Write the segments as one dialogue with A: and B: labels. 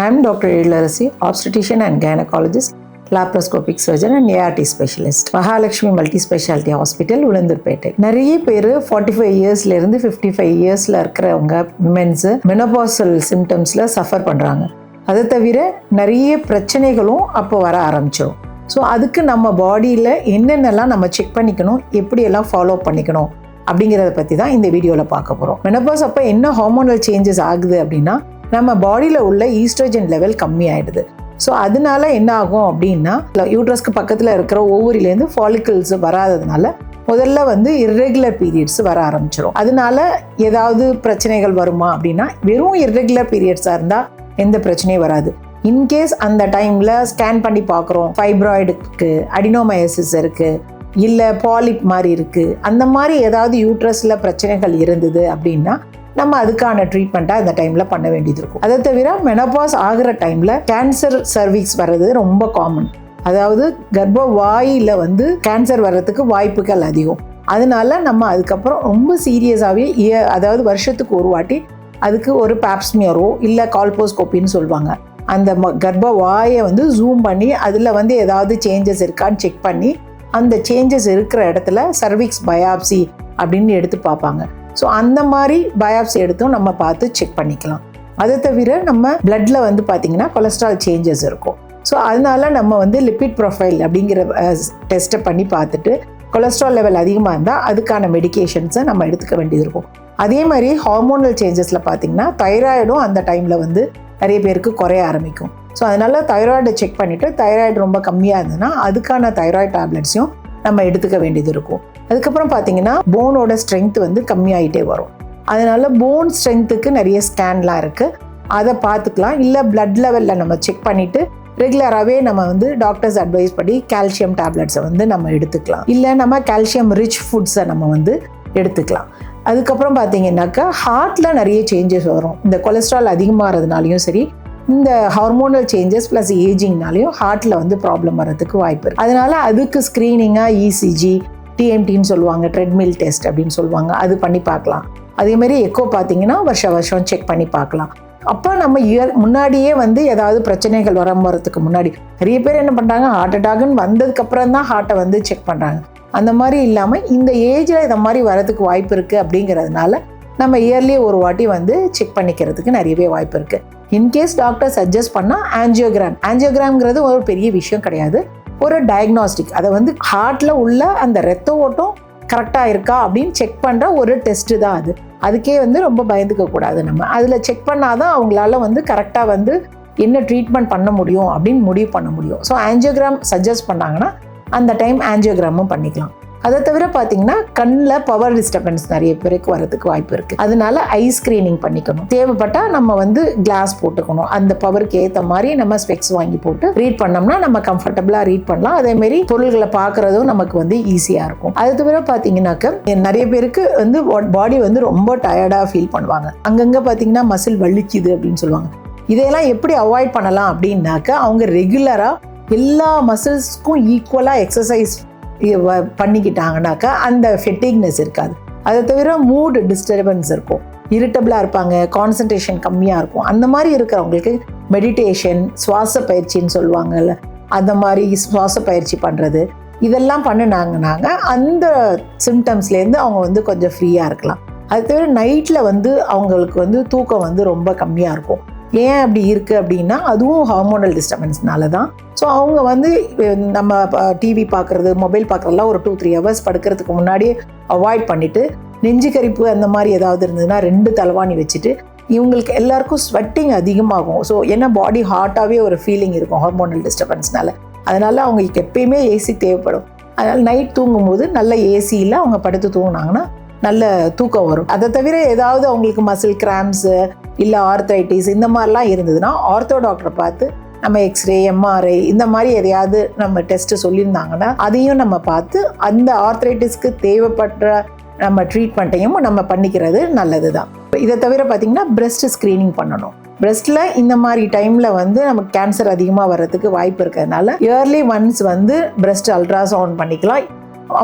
A: I am Dr. Elarasi, obstetrician and gynecologist, laparoscopic surgeon and ART specialist Mahalakshmi multi speciality hospital Ulundurpet. நிறைய பேர் forty five இயர்ஸ்லேருந்து fifty five இயர்ஸில் இருக்கிறவங்க விமென்ஸு menopausal சிம்டம்ஸில் suffer பண்ணுறாங்க அதை தவிர நிறைய பிரச்சனைகளும் அப்போ வர ஆரம்பிச்சிடும் ஸோ அதுக்கு நம்ம பாடியில் என்னென்னலாம் நம்ம செக் பண்ணிக்கணும் எப்படியெல்லாம் ஃபாலோ பண்ணிக்கணும் அப்படிங்கிறத பற்றி தான் இந்த வீடியோவில் பார்க்க போகிறோம் மெனபாஸ் அப்போ என்ன ஹார்மோனல் சேஞ்சஸ் ஆகுது அப்படின்னா நம்ம பாடியில் உள்ள ஈஸ்ட்ரோஜன் லெவல் கம்மி ஆகிடுது ஸோ அதனால என்ன ஆகும் அப்படின்னா யூட்ரஸ்க்கு பக்கத்தில் இருக்கிற ஒவ்வொரிலேருந்து ஃபாலிக்கல்ஸ் வராததுனால முதல்ல வந்து இர்ரெகுலர் பீரியட்ஸ் வர ஆரம்பிச்சிடும் அதனால ஏதாவது பிரச்சனைகள் வருமா அப்படின்னா வெறும் இர்ரெகுலர் பீரியட்ஸாக இருந்தால் எந்த பிரச்சனையும் வராது. இன்கேஸ் அந்த டைமில் ஸ்கேன் பண்ணி பார்க்குறோம் ஃபைப்ராய்டுக்கு அடினோமயசிஸ் இருக்குது இல்லை பாலிப் மாதிரி இருக்குது அந்த மாதிரி ஏதாவது யூட்ரஸில் பிரச்சனைகள் இருந்தது அப்படின்னா நம்ம அதுக்கான ட்ரீட்மெண்ட்டாக அந்த டைமில் பண்ண வேண்டியது இருக்கும். அதை தவிர மெனபாஸ் ஆகிற டைமில் கேன்சர் சர்விக்ஸ் வர்றது ரொம்ப காமன் அதாவது கர்ப்ப வாயில் வந்து கேன்சர் வர்றதுக்கு வாய்ப்புகள் அதிகம். அதனால நம்ம அதுக்கப்புறம் ரொம்ப சீரியஸாகவே அதாவது வருஷத்துக்கு ஒரு வாட்டி அதுக்கு ஒரு பேப்ஸ்மியரோ இல்லை கால்போஸ்கோப்பின்னு சொல்லுவாங்க. அந்த ம கர்ப்ப வாயை வந்து ஜூம் பண்ணி அதில் வந்து ஏதாவது சேஞ்சஸ் இருக்கான்னு செக் பண்ணி அந்த சேஞ்சஸ் இருக்கிற இடத்துல சர்விக்ஸ் பயாப்சி அப்படின்னு எடுத்து பார்ப்பாங்க. ஸோ அந்த மாதிரி பயாப்சி எடுத்தும் நம்ம பார்த்து செக் பண்ணிக்கலாம். அதை தவிர நம்ம பிளட்ல வந்து பார்த்தீங்கன்னா கொலஸ்ட்ரால் சேஞ்சஸ் இருக்கும். ஸோ அதனால நம்ம வந்து லிப்பிட் ப்ரொஃபைல் அப்படிங்கிற டெஸ்ட்டை பண்ணி பார்த்துட்டு கொலஸ்ட்ரால் லெவல் அதிகமாக இருந்தால் அதுக்கான மெடிகேஷன்ஸை நம்ம எடுத்துக்க வேண்டியது இருக்கும். அதே மாதிரி ஹார்மோனல் சேஞ்சஸில் பார்த்தீங்கன்னா தைராய்டும் அந்த டைமில் வந்து நிறைய பேருக்கு குறைய ஆரம்பிக்கும். ஸோ அதனால் தைராய்டை செக் பண்ணிவிட்டு தைராய்டு ரொம்ப கம்மியாக இருந்ததுன்னா அதுக்கான தைராய்டு டேப்லெட்ஸையும் நம்ம எடுத்துக்க வேண்டியது இருக்கும். அதுக்கப்புறம் பார்த்தீங்கன்னா போனோட ஸ்ட்ரென்த் வந்து கம்மியாயிட்டே வரும். அதனால போன் ஸ்ட்ரென்த்துக்கு நிறைய ஸ்கேன்லாம் இருக்குது அதை பார்த்துக்கலாம். இல்லை பிளட் லெவலில் நம்ம செக் பண்ணிவிட்டு ரெகுலராகவே நம்ம வந்து டாக்டர்ஸ் அட்வைஸ் படி கால்சியம் டேப்லெட்ஸை வந்து நம்ம எடுத்துக்கலாம். இல்லை நம்ம கால்சியம் ரிச் ஃபுட்ஸை நம்ம வந்து எடுத்துக்கலாம். அதுக்கப்புறம் பார்த்தீங்கன்னாக்கா ஹார்ட்டில் நிறைய சேஞ்சஸ் வரும். இந்த கொலஸ்ட்ரால் அதிகமாகிறதுனாலையும் சரி இந்த ஹார்மோனல் சேஞ்சஸ் ப்ளஸ் ஏஜிங்னாலையும் ஹார்ட்டில் வந்து ப்ராப்ளம் வர்றதுக்கு வாய்ப்பு இருக்குது அதனால் அதுக்கு ஸ்க்ரீனிங்காக இசிஜி டிஎம்டின்னு சொல்லுவாங்க ட்ரெட்மில் டெஸ்ட் அப்படின்னு சொல்லுவாங்க. அது பண்ணி பார்க்கலாம். அதேமாரி எக்கோ பார்த்தீங்கன்னா வருஷ வருஷம் செக் பண்ணி பார்க்கலாம். அப்போ நம்ம இயர் முன்னாடியே வந்து ஏதாவது பிரச்சனைகள் வர வரதுக்கு முன்னாடி நிறைய பேர் என்ன பண்ணுறாங்க ஹார்ட் அட்டாக்னு வந்ததுக்கப்புறம் தான் ஹார்ட்டை வந்து செக் பண்ணுறாங்க அந்த மாதிரி இல்லாமல் இந்த ஏஜில் இந்த மாதிரி வரதுக்கு வாய்ப்பு இருக்குது அப்படிங்கிறதுனால நம்ம இயர்லி ஒரு வாட்டி வந்து செக் பண்ணிக்கிறதுக்கு நிறையவே வாய்ப்பு இருக்குது இன்கேஸ் டாக்டர் சஜஸ்ட் பண்ணால் ஆன்ஜியோகிராம் ஆன்ஜியோகிராம்ங்கிறது ஒரு பெரிய விஷயம் கிடையாது. ஒரு டயக்னாஸ்டிக் அதை வந்து ஹார்ட்டில் உள்ள அந்த ரத்த ஓட்டம் கரெக்டாக இருக்கா அப்படின்னு செக் பண்ணுற ஒரு டெஸ்ட்டு தான் அது. அதுக்கே வந்து ரொம்ப பயந்துக்க கூடாது நம்ம. அதில் செக் பண்ணாதான் அவங்களால வந்து கரெக்டாக வந்து என்ன ட்ரீட்மெண்ட் பண்ண முடியும் அப்படின்னு முடிவு பண்ண முடியும். ஸோ ஆன்ஜியோகிராம் சஜஸ்ட் பண்ணாங்கன்னா அந்த டைம் ஆன்ஜியோகிராமும் பண்ணிக்கலாம். அதை தவிர பார்த்தீங்கன்னா கண்ணில் பவர் டிஸ்டர்பன்ஸ் நிறைய பேருக்கு வரதுக்கு வாய்ப்பு இருக்குது அதனால ஐ ஸ்க்ரீனிங் பண்ணிக்கணும். தேவைப்பட்டால் நம்ம வந்து கிளாஸ் போட்டுக்கணும். அந்த பவருக்கு ஏற்ற மாதிரி நம்ம ஸ்பெக்ஸ் வாங்கி போட்டு ரீட் பண்ணோம்னா நம்ம கம்ஃபர்டபுளாக ரீட் பண்ணலாம். அதேமாரி பொருள்களை பார்க்குறதும் நமக்கு வந்து ஈஸியாக இருக்கும். அது தவிர பார்த்தீங்கன்னாக்க நிறைய பேருக்கு வந்து பாடி வந்து ரொம்ப டயர்டாக ஃபீல் பண்ணுவாங்க. அங்கங்கே பார்த்தீங்கன்னா மசில் வலிக்குது அப்படின்னு சொல்லுவாங்க. இதையெல்லாம் எப்படி அவாய்ட் பண்ணலாம் அப்படின்னாக்க அவங்க ரெகுலராக எல்லா மசில்ஸ்க்கும் ஈக்குவலாக எக்ஸசைஸ் பண்ணிக்கிட்டாங்கனாக்கா அந்த ஃபெட்டிக்னஸ் இருக்காது. அதை தவிர மூடு டிஸ்டர்பன்ஸ் இருக்கும். இரிட்டபிளாக இருப்பாங்க கான்சன்ட்ரேஷன் கம்மியாக இருக்கும். அந்த மாதிரி இருக்கிறவங்களுக்கு மெடிடேஷன் சுவாச பயிற்சின்னு சொல்லுவாங்கல்ல அந்த மாதிரி சுவாச பயிற்சி பண்ணுறது இதெல்லாம் பண்ணினாங்கனாங்க அந்த சிம்டம்ஸ்லேருந்து அவங்க வந்து கொஞ்சம் ஃப்ரீயாக இருக்கலாம். அது தவிர நைட்டில் வந்து அவங்களுக்கு வந்து தூக்கம் வந்து ரொம்ப கம்மியாக இருக்கும். ஏன் அப்படி இருக்குது அப்படின்னா அதுவும் ஹார்மோனல் டிஸ்டர்பன்ஸ்னால தான் ஸோ அவங்க வந்து நம்ம டிவி பார்க்குறது மொபைல் பார்க்குறதுலாம் ஒரு டூ த்ரீ ஹவர்ஸ் படுக்கிறதுக்கு முன்னாடியே அவாய்ட் பண்ணிவிட்டு நெஞ்சு கரிப்பு அந்த மாதிரி ஏதாவது இருந்ததுன்னா ரெண்டு தலைவாணி வச்சுட்டு இவங்களுக்கு எல்லாருக்கும் ஸ்வெட்டிங் அதிகமாகும். ஸோ ஏன்னா பாடி ஹாட்டாகவே ஒரு ஃபீலிங் இருக்கும் ஹார்மோனல் டிஸ்டர்பன்ஸ்னால அதனால் அவங்களுக்கு எப்பயுமே ஏசி தேவைப்படும். அதனால் நைட் தூங்கும்போது நல்ல ஏசியில் அவங்க படுத்து தூங்கினாங்கன்னா நல்ல தூக்கம் வரும். அதை தவிர ஏதாவது அவங்களுக்கு மசில் கிராம்ஸு இல்லை ஆர்த்ரைட்டிஸ் இந்த மாதிரிலாம் இருந்ததுன்னா ஆர்த்தோ டாக்டரை பார்த்து நம்ம எக்ஸ்ரே எம்ஆர்ஐ இந்த மாதிரி எதையாவது நம்ம டெஸ்ட்டு சொல்லியிருந்தாங்கன்னா அதையும் நம்ம பார்த்து அந்த ஆர்த்ரைட்டிஸ்க்கு தேவைப்படுற நம்ம ட்ரீட்மெண்ட்டையும் நம்ம பண்ணிக்கிறது நல்லது தான் இதை தவிர பார்த்திங்கன்னா பிரெஸ்ட் ஸ்க்ரீனிங் பண்ணணும். பிரெஸ்ட்டில் இந்த மாதிரி டைமில் வந்து நமக்கு கேன்சர் அதிகமாக வர்றதுக்கு வாய்ப்பு இருக்கிறதுனால இயர்லி ஒன்ஸ் வந்து பிரெஸ்ட் அல்ட்ராசவுண்ட் பண்ணிக்கலாம்.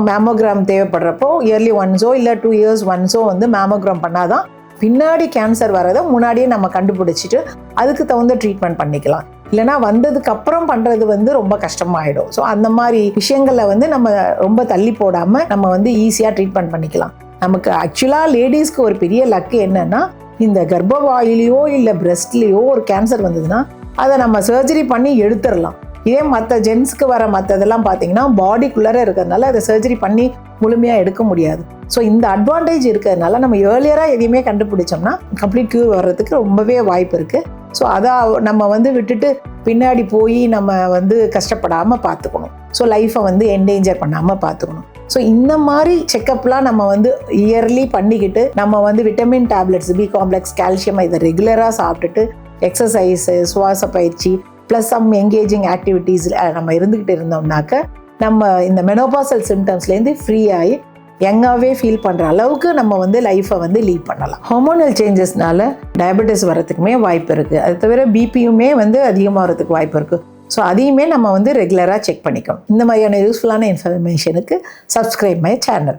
A: மேமோகிராம் தேவைப்படுறப்போ இயர்லி ஒன்ஸோ இல்லை டூ இயர்ஸ் ஒன்ஸோ வந்து மேமோகிராம் பண்ணாதான் பின்னாடி கேன்சர் வரதை முன்னாடியே நம்ம கண்டுபிடிச்சிட்டு அதுக்கு தகுந்த ட்ரீட்மெண்ட் பண்ணிக்கலாம். இல்லைனா வந்ததுக்கு அப்புறம் பண்ணுறது வந்து ரொம்ப கஷ்டமாயிடும். ஸோ அந்த மாதிரி விஷயங்களில் வந்து நம்ம ரொம்ப தள்ளி போடாமல் நம்ம வந்து ஈஸியாக ட்ரீட்மெண்ட் பண்ணிக்கலாம். நமக்கு ஆக்சுவலாக லேடிஸ்க்கு ஒரு பெரிய லக்கு என்னென்னா இந்த கர்ப்பவாயிலையோ இல்லை பிரெஸ்ட்லேயோ ஒரு கேன்சர் வந்ததுன்னா அதை நம்ம சர்ஜரி பண்ணி எடுத்துடலாம். இதே மற்ற ஜென்ஸ்க்கு வர மற்றதெல்லாம் பார்த்தீங்கன்னா பாடிக்குள்ளே இருக்கிறதுனால அதை சர்ஜரி பண்ணி முழுமையாக எடுக்க முடியாது. ஸோ இந்த அட்வான்டேஜ் இருக்கிறதுனால நம்ம ஏர்லியராக எதையுமே கண்டுபிடிச்சோம்னா கம்ப்ளீட் க்யூ வர்றதுக்கு ரொம்பவே வாய்ப்பு இருக்குது ஸோ அதை நம்ம வந்து விட்டுட்டு பின்னாடி போய் நம்ம வந்து கஷ்டப்படாமல் பார்த்துக்கணும் ஸோ லைஃப்பை வந்து என்டேஞ்சர் பண்ணாமல் பார்த்துக்கணும் ஸோ இந்த மாதிரி செக்கப்லாம் நம்ம வந்து இயர்லி பண்ணிக்கிட்டு நம்ம வந்து vitamin tablets B complex calcium இதை ரெகுலராக சாப்பிட்டுட்டு எக்ஸசைஸு சுவாச பயிற்சி ப்ளஸ் சம் என்கேஜிங் ஆக்டிவிட்டீஸில் நம்ம இருந்துக்கிட்டு இருந்தோம்னாக்க நம்ம இந்த மெனோபாசல் சிம்டம்ஸ்லேருந்து ஃப்ரீ ஆகி யங்காகவே ஃபீல் பண்ணுற அளவுக்கு நம்ம வந்து லைஃப்பை வந்து லீட் பண்ணலாம். ஹார்மோனல் சேஞ்சஸ்னால டயபெட்டிஸ் வரதுக்குமே வாய்ப்பு இருக்குது அது தவிர பிபியுமே வந்து அதிகமாக வரதுக்கு வாய்ப்பு இருக்குது ஸோ அதையுமே நம்ம வந்து ரெகுலராக செக் பண்ணிக்கணும். இந்த மாதிரியான யூஸ்ஃபுல்லான இன்ஃபர்மேஷனுக்கு சப்ஸ்கிரைப் மை சேனல்